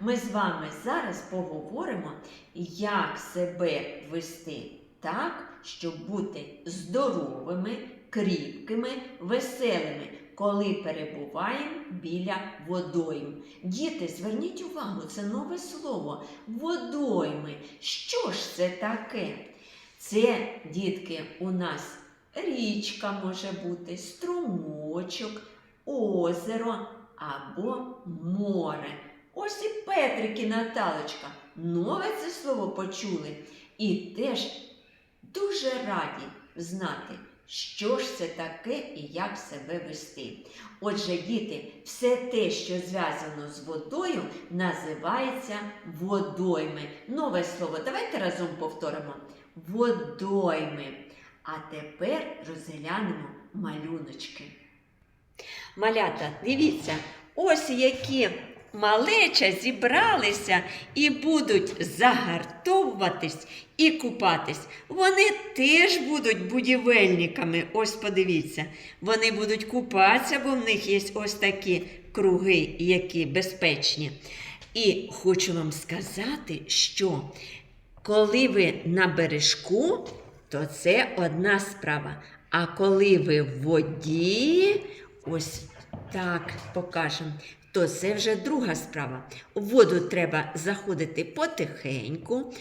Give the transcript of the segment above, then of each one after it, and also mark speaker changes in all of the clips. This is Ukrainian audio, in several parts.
Speaker 1: ми з вами зараз поговоримо, як себе вести так, щоб бути здоровими, кріпкими, веселими, коли перебуваємо біля водойм. Діти, зверніть увагу, це нове слово водойми. Що ж це таке? Це, дітки, у нас річка може бути, струмочок, озеро або море. Ось і Петрик і Наталочка нове це слово почули і теж дуже раді знати, що ж це таке і як себе вести. Отже, діти, все те, що зв'язано з водою, називається водойми. Нове слово. Давайте разом повторимо. Водойми. А тепер розглянемо малюночки. Малята, дивіться, ось які малеча зібралися і будуть загартовуватись і купатись. Вони теж будуть будівельниками. Ось подивіться, вони будуть купатися, бо в них є ось такі круги, які безпечні. І хочу вам сказати, що коли ви на бережку, то це одна справа. А коли ви в воді, ось так покажемо, то це вже друга справа. У воду треба заходити потихеньку,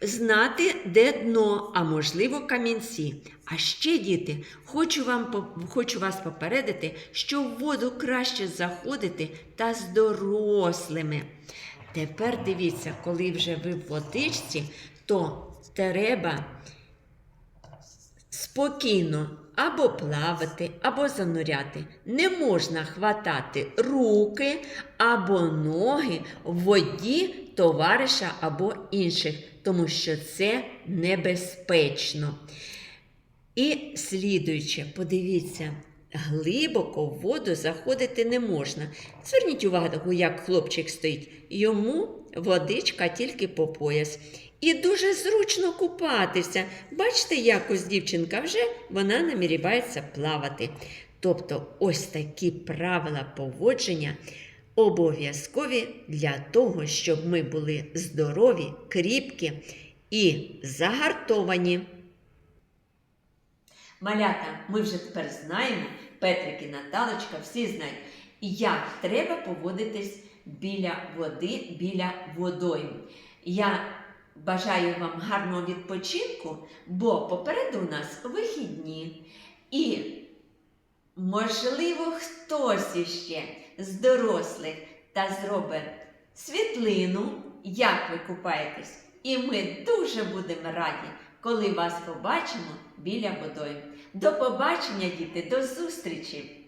Speaker 1: знати, де дно, а можливо камінці. А ще, діти, хочу, вам, хочу вас попередити, що в воду краще заходити та з дорослими. Тепер дивіться, коли вже ви в водичці, то треба спокійно або плавати, або зануряти. Не можна хватати руки або ноги в воді товариша або інших, тому що це небезпечно. І слідуюче, подивіться, глибоко в воду заходити не можна. Зверніть увагу, як хлопчик стоїть. Йому водичка тільки по пояс. І дуже зручно купатися. Бачите, якось дівчинка вже вона наміряється плавати. Тобто, ось такі правила поводження обов'язкові для того, щоб ми були здорові, кріпкі і загартовані. Малята, ми вже тепер знаємо, Петрик і Наталочка всі знають, як треба поводитись біля води, біля водойм. Я бажаю вам гарного відпочинку, бо попереду у нас вихідні. І, можливо, хтось іще з дорослих та зробить світлину, як ви купаєтесь. І ми дуже будемо раді, коли вас побачимо біля водой, До побачення, діти, до зустрічі!